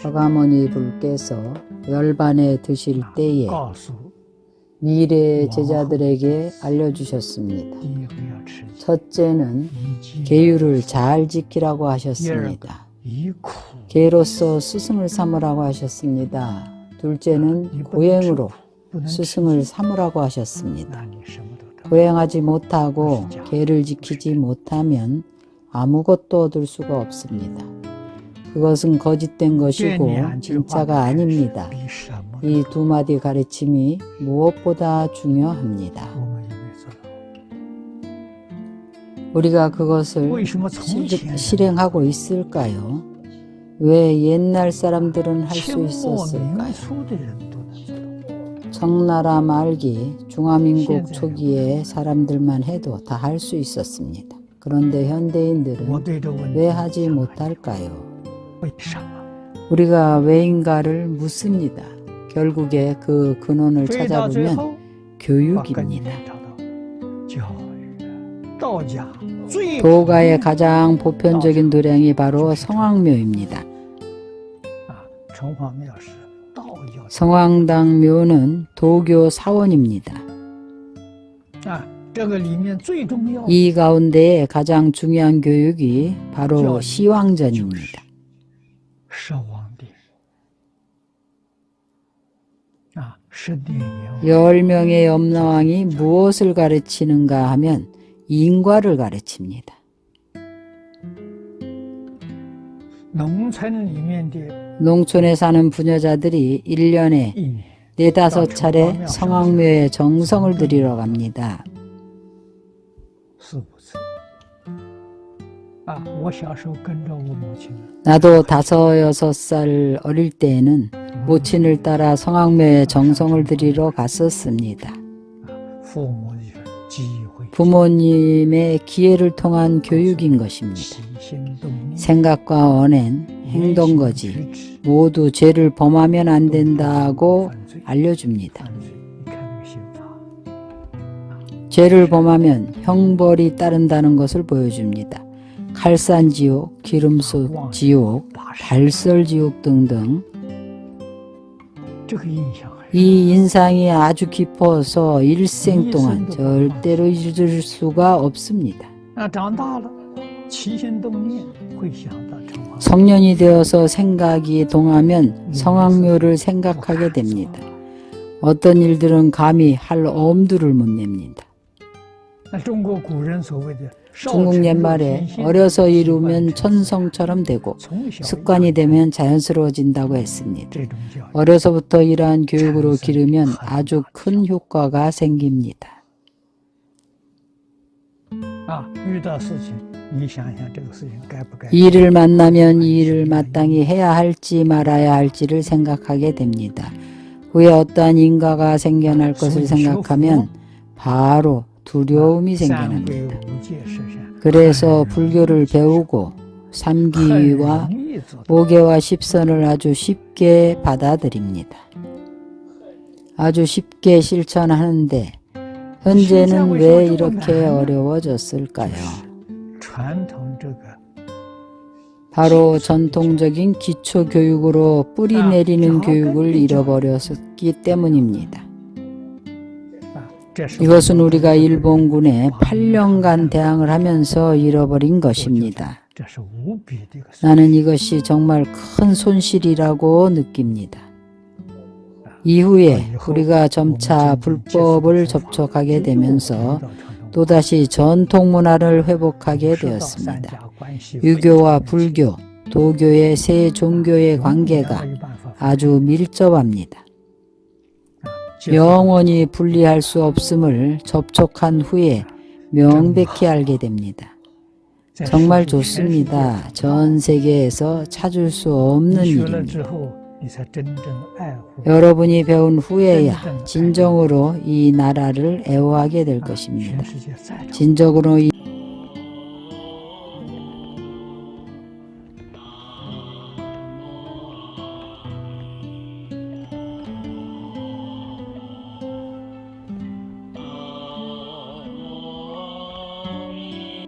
서가모니 불께서 열반에 드실 때에 미래의 제자들에게 알려주셨습니다. 첫째는 계율을 잘 지키라고 하셨습니다. 계로서 스승을 삼으라고 하셨습니다. 둘째는 고행으로 스승을 삼으라고 하셨습니다. 고행하지 못하고 계를 지키지 못하면 아무것도 얻을 수가 없습니다. 그것은 거짓된 것이고 진짜가 아닙니다. 이 두 마디 가르침이 무엇보다 중요합니다. 우리가 그것을 실행하고 있을까요? 왜 옛날 사람들은 할 수 있었을까요? 청나라 말기 중화민국 초기에 사람들만 해도 다 할 수 있었습니다. 그런데 현대인들은 왜 하지 못할까요? 우리가 왜인가를 묻습니다. 결국에 그 근원을 찾아보면 교육입니다. 도가의 가장 보편적인 도량이 바로 성황묘입니다. 성황당 묘는 도교 사원입니다. 이 가운데 가장 중요한 교육이 바로 시황전입니다. 是皇帝啊，是殿阎王 열 명의 염라왕이 무엇을 가르치는가 하면 인과를 가르칩니다. 农村里面的 농촌에 사는 부녀자들이 1년에 一年 네다섯 차례 성황묘에 정성을 들이러 갑니다. 나도 다섯 여섯 살 어릴 때에는 모친을 따라 성악묘에 정성을 들이러 갔었습니다. 부모님의 기회를 통한 교육인 것입니다. 생각과 언행, 행동 거지 모두 죄를 범하면 안 된다고 알려줍니다. 죄를 범하면 형벌이 따른다는 것을 보여줍니다. 칼산지옥, 기름솥 지옥, 발설지옥 등등 이 인상이 아주 깊어서 일생 동안 절대로 잊을 수가 없습니다. 성년이 되어서 생각이 동하면 성악묘를 생각하게 됩니다. 어떤 일들은 감히 할 엄두를 못 냅니다. 중국 옛말에 어려서 이루면 천성처럼 되고 습관이 되면 자연스러워진다고 했습니다. 어려서부터 이러한 교육으로 기르면 아주 큰 효과가 생깁니다. 일을 만나면 이 일을 마땅히 해야 할지 말아야 할지를 생각하게 됩니다. 후에 어떠한 인과가 생겨날 것을 생각하면 바로 두려움이 생기는 겁니다. 그래서 불교를 배우고 삼기와 5개와 십선을 아주 쉽게 받아들입니다. 아주 쉽게 실천하는데 현재는 왜 이렇게 어려워졌을까요? 바로 전통적인 기초 교육으로 뿌리 내리는 교육을 잃어버렸기 때문입니다. 이것은 우리가 일본군에 8년간 대항을 하면서 잃어버린 것입니다. 나는 이것이 정말 큰 손실이라고 느낍니다. 이후에 우리가 점차 불법을 접촉하게 되면서 또다시 전통 문화를 회복하게 되었습니다. 유교와 불교, 도교의 세 종교의 관계가 아주 밀접합니다. 영원히 분리할 수 없음을 접촉한 후에 명백히 알게 됩니다. 정말 좋습니다. 전 세계에서 찾을 수 없는 일입니다. 여러분이 배운 후에야 진정으로 이 나라를 애호하게 될 것입니다. 진정으로 이